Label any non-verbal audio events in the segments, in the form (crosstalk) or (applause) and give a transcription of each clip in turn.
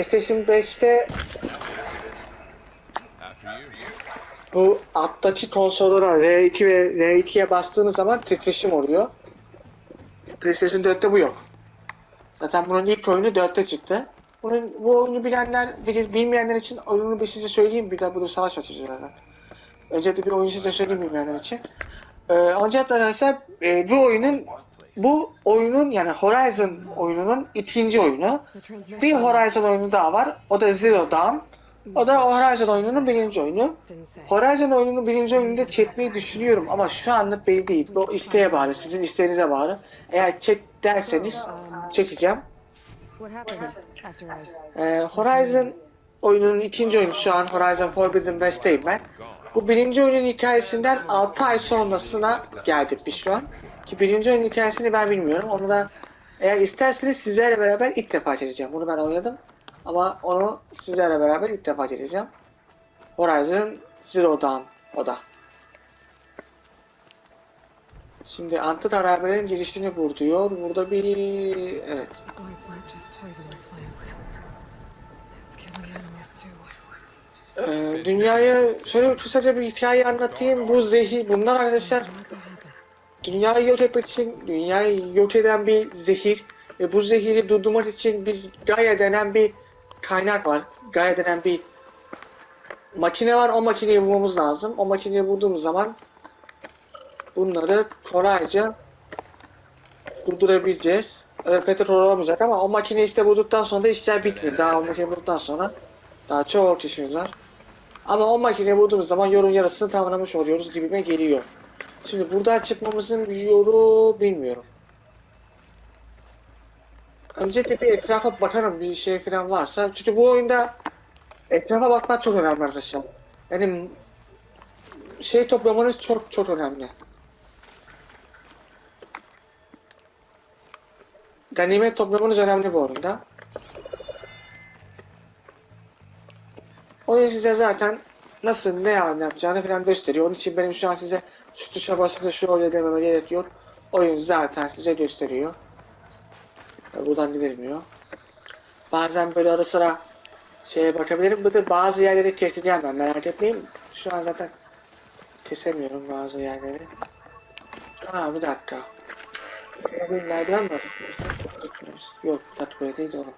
PlayStation 5'te bu alttaki konsollara R2 ve R2'ye bastığınız zaman titreşim oluyor. PlayStation 4'te bu yok. Zaten bunun ilk oyunu 4'te çıktı. Bunun, bu oyunu bilenler, bilir, bilmeyenler için oyunu bir size söyleyeyim. Bir daha burada savaş açacağız zaten. Önce de bir oyunu size söyleyeyim bilmeyenler için. Ee, ancak arkadaşlar e, bu oyunun bu oyunun yani Horizon oyununun ikinci oyunu. Bir Horizon oyunu daha var. O da Zero Dawn. O da Horizon oyununun birinci oyunu. Horizon oyununun birinci oyununu da çekmeyi düşünüyorum ama şu anlık belli değil. Bu isteğe bağlı, sizin isteğinize bağlı. Eğer çek derseniz çekeceğim. Ee, Horizon oyununun ikinci oyunu şu an Horizon Forbidden West'teyim ben. Bu birinci oyunun hikayesinden 6 ay sonrasına geldik biz şu an. Ki birinci oyunun hikayesini ben bilmiyorum. Onu da eğer isterseniz sizlerle beraber ilk defa çekeceğim. Bunu ben oynadım. Ama onu sizlerle beraber ilk defa çekeceğim. Horizon Zero Dawn o da. Şimdi Antı Harabe'nin girişini vur diyor. Burada bir... Evet. Ee, dünyayı şöyle kısaca bir hikaye anlatayım. Bu zehir, bunlar arkadaşlar. Dünyayı yok etmek için, dünyayı yok eden bir zehir ve bu zehiri durdurmak için biz Gaia denen bir kaynak var. Gaia denen bir makine var. O makineyi vurmamız lazım. O makineyi vurduğumuz zaman bunları kolayca durdurabileceğiz. Evet, petrol olamayacak ama o makineyi işte bulduktan sonra da işler bitmiyor. Daha o makineyi bulduktan sonra daha çok işimiz var. Ama o makineyi bulduğumuz zaman yolun yarısını tamamlamış oluyoruz gibime geliyor. Şimdi buradan çıkmamızın bir yolu bilmiyorum. Öncelikle bir etrafa bakarım bir şey falan varsa. Çünkü bu oyunda etrafa bakmak çok önemli arkadaşlar. Yani şey toplamanız çok çok önemli. Ganimet toplamanız önemli bu oyunda. Oyun size zaten nasıl ne yapacağını falan gösteriyor. Onun için benim şu an size şu tuşa basınca şu oluyor dememe gerek yok. Oyun zaten size gösteriyor. Buradan gidilmiyor. Bazen böyle ara sıra şeye bakabilirim. Da bazı yerleri keseceğim ben merak etmeyin. Şu an zaten kesemiyorum bazı yerleri. Aa bir dakika. Bir merdiven var. Yok tat böyle değil oğlum.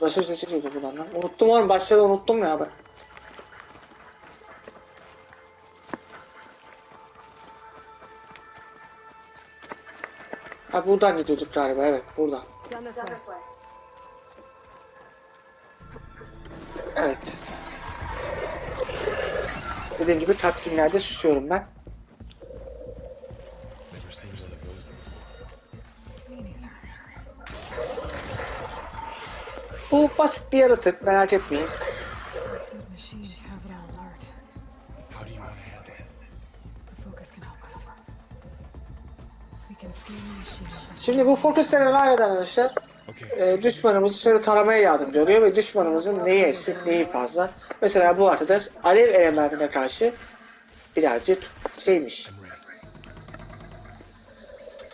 Başka bir sesi geliyor buradan lan. Unuttum oğlum başta da unuttum ya ben. Ha buradan gidiyorduk galiba evet buradan. Evet. Dediğim gibi cutscene'lerde susuyorum ben. Bu basit bir yaratık merak etmeyin. How do you want to handle it? The focus can help us. Şimdi bu fokus denen alet arkadaşlar e, düşmanımızı şöyle taramaya yardımcı oluyor ve düşmanımızın neyi eksik neyi fazla. Mesela bu arkadaş alev elementine karşı birazcık şeymiş.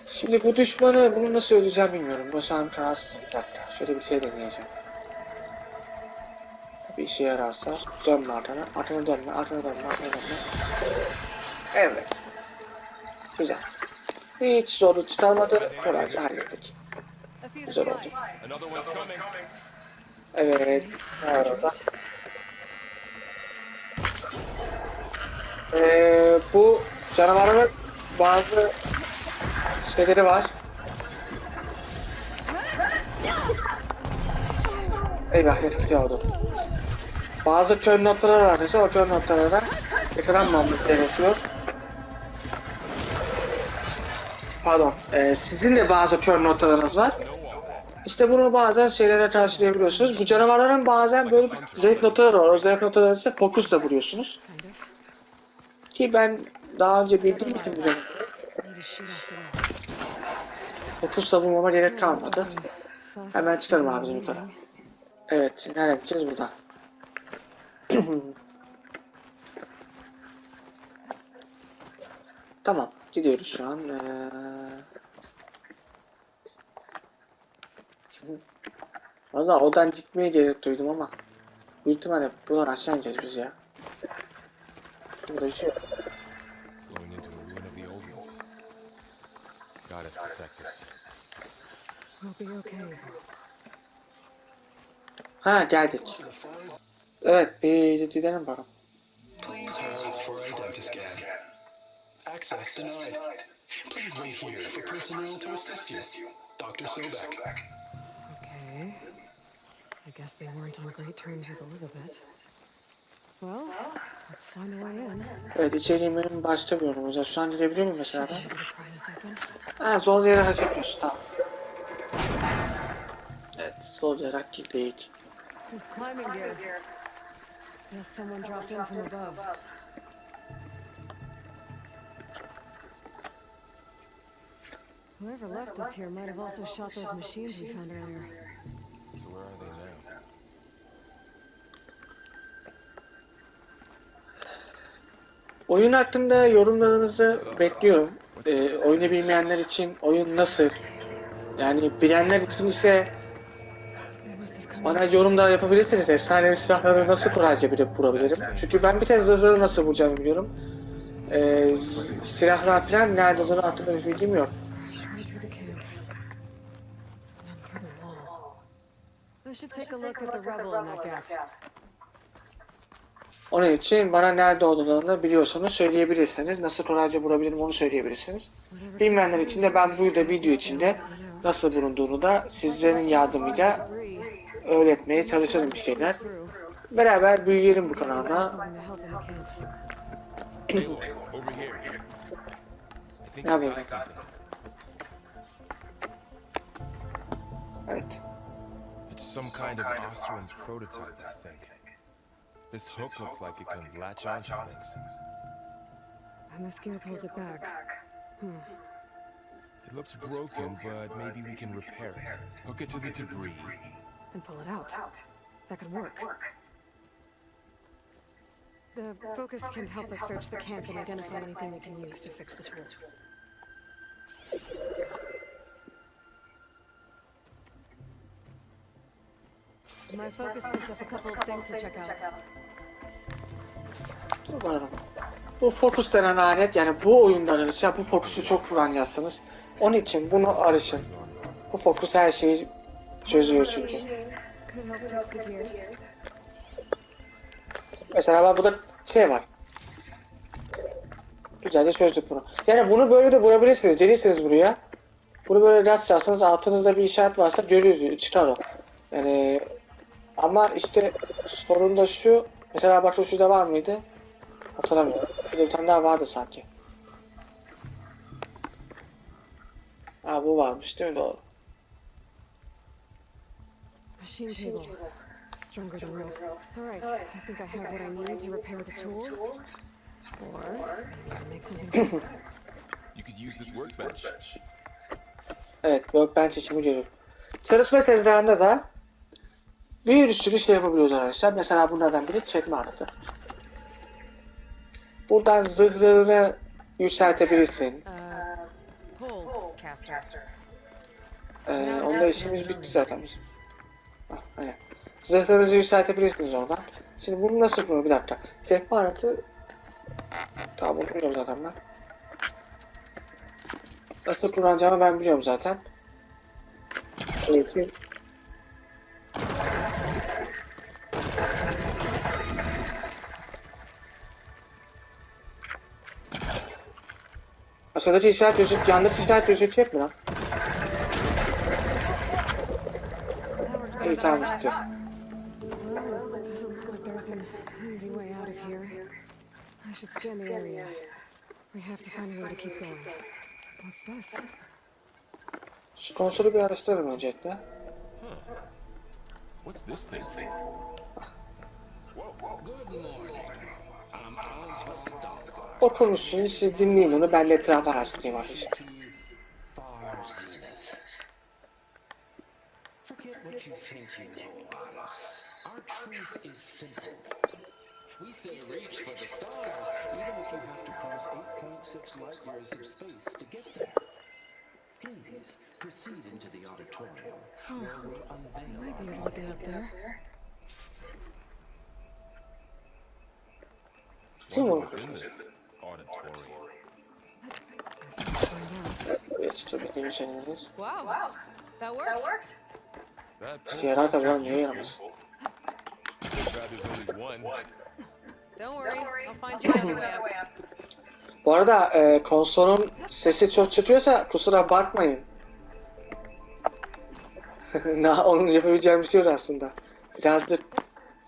Şimdi bu düşmanı bunu nasıl öldüreceğim bilmiyorum. Bu sen biraz bir dakika şöyle bir şey deneyeceğim. Tabii işe yararsa dönme arkana, arkana dönme, arkana dönme, arkana dönme. Evet. Güzel. Hiç zorluk çıkarmadı, kolayca hallettik. Güzel oldu. Evet. Merhaba. Ee, bu canavarların bazı şeyleri var. Eyvah herif yağdı. Bazı kör noktalar var. Mesela o kör noktalara yakalanmamız gerekiyor. Pardon. ee, sizin de bazı kör noktalarınız var. İşte bunu bazen şeylere karşılayabiliyorsunuz. Bu canavarların bazen böyle bir zayıf noktaları var. O zayıf noktaları ise fokusla vuruyorsunuz. Ki ben daha önce bildiğim için bu canavarı fokusla vurmama gerek kalmadı. Hemen çıkarım abi yelling. yukarı. Evet, nereden gideceğiz buradan? (clears throat) tamam, gidiyoruz şu an. Ee... Valla odan gitmeye gerek duydum ama büyük ihtimalle buradan aşağı ineceğiz biz ya. Burada bir şey yok. Going into a ruin of the old ones. God has protect us. We'll be okay. Ha geldik. Evet bir gidelim bakalım. Please Access denied. Please wait here for personnel to assist you. Dr. Sobek. Okay. I guess they weren't on great terms with Elizabeth. Well, let's find a way in. Evet içeriği benim başta biliyorum. Mesela şu an girebiliyor muyum mesela ben? Ha zor yere yapıyorsun tamam. Evet zor yere girdik. Climbing gear. Guess someone dropped in from above. Whoever left this here might have also shot those machines we found earlier. So where are they now? Oyun hakkında yorumlarınızı bekliyorum. Ee, oyunu bilmeyenler için oyun nasıl? Yani bilenler için ise bana yorumlar yapabilirsiniz. Efsanevi silahları nasıl kolayca bile bulabilirim? Çünkü ben bir tek zırhları nasıl bulacağımı biliyorum. Ee, silahlar falan nerede olduğunu bir bilgim yok. Crashed right through the camp. And then through the wall. I should take a look at the rubble in that gap. Onun için bana nerede olduğunu biliyorsanız söyleyebilirsiniz. Nasıl kolayca bulabilirim onu söyleyebilirsiniz. Bilmeyenler için de ben bu da video içinde nasıl bulunduğunu da sizlerin yardımıyla öğretmeye çalışırım bir şeyler. Beraber büyüyelim bu kanalda. something to Evet. It's some kind of Osran prototype, I think. This hook looks like it can latch onto things. And this gear pulls it back. Hmm. It looks broken, but maybe we can repair it. Hook it to the debris. and pull it out. That could work. The focus can help us search the camp and identify anything we can use to fix the tool. My focus picked up a couple of things to check out. Dur bakalım. Bu fokus denen alet yani bu oyunda arkadaşlar bu fokusu çok kullanacaksınız. Onun için bunu arışın. Bu fokus her şeyi çözüyor çünkü. Mesela bak burada şey var. Güzelce çözdük bunu. Yani bunu böyle de bulabilirsiniz. Gelirsiniz buraya. Bunu böyle rastlarsanız altınızda bir işaret varsa görüyoruz. Çıkar o. Yani ama işte sorun da şu. Mesela bak şu şurada var mıydı? Hatırlamıyorum. Şurada bir tane daha vardı sanki. Ha bu varmış değil mi? Doğru. Machine cable. Stronger than rope. All right, I think I have what I need to repair the tool. Or maybe make something (coughs) better. You could use this workbench. Evet, workbench işimi görüyorum. Çalışma tezgahında da bir sürü şey yapabiliyoruz arkadaşlar. Mesela bunlardan biri çekme aletı. Buradan zırhlarını yükseltebilirsin. Caster. Ee, onda işimiz bitti zaten. Hah, aynen. Zırhlarınızı yükseltebilirsiniz oradan. Şimdi bunu nasıl kullanıyor? Bir dakika. Çekme aletı... Tamam bunu biliyorum zaten ben. Nasıl kullanacağımı ben biliyorum zaten. Evet. Aşağıdaki işaret gözük, yandaki işaret gözükecek mi lan? That worked İyi better tamam than I gitti. I should scan the area. We have to find a way to keep going. What's this? Şu konsolu bir araştıralım öncelikle. What's this thing for? Oturmuşsun, siz dinleyin onu, ben de etrafı araştırayım arkadaşlar. We say reach for the stars, even if you have to cross 8.6 light years of space to get there. Please, Proceed into the auditorium, Oh, where we'll you unveil might be our able to get up there. Tim Wonder olmuş. Auditorium. Evet, dur bir demiş öneriz. Wow, that works. That Yara tabii niye yaramaz? Don't worry, I'll find you another way up. Bu arada e, konsolun sesi çok çıkıyorsa kusura bakmayın. (laughs) Na, onun yapabileceğim bir şey yok aslında. Biraz da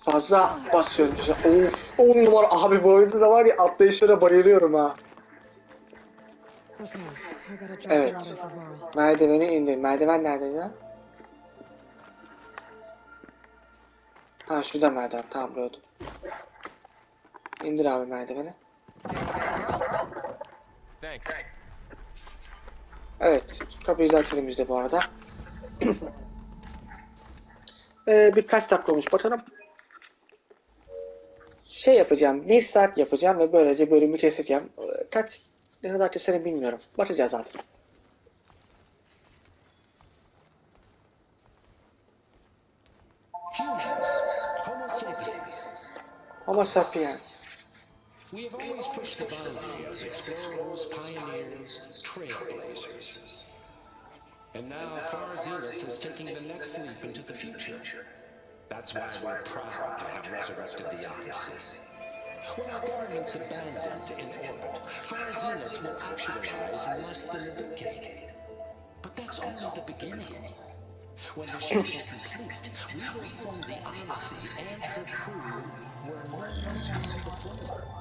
fazla basıyorum. Oo, on numara abi bu oyunda da var ya atlayışlara bayılıyorum ha. Evet. Merdiveni indir. Merdiven neredeydi lan? Ha şurada merdiven. Tamam gördüm. İndir abi merdiveni. Thanks. Evet. Kapıyı da açalım biz de bu arada. (clears throat) ee, birkaç dakika olmuş bakalım. Şey yapacağım. Bir saat yapacağım ve böylece bölümü keseceğim. Kaç ne kadar keserim bilmiyorum. Bakacağız zaten. Homo sapiens. We have always pushed the boundary explorers, pioneers, trailblazers. And now Far is taking the next leap into the future. That's why we're proud to have resurrected the Odyssey. When our guardians abandoned in orbit, Zenith will actualize in less than a decade. But that's only the beginning. When the ship is complete, we will send the Odyssey and her crew where no one's gone before.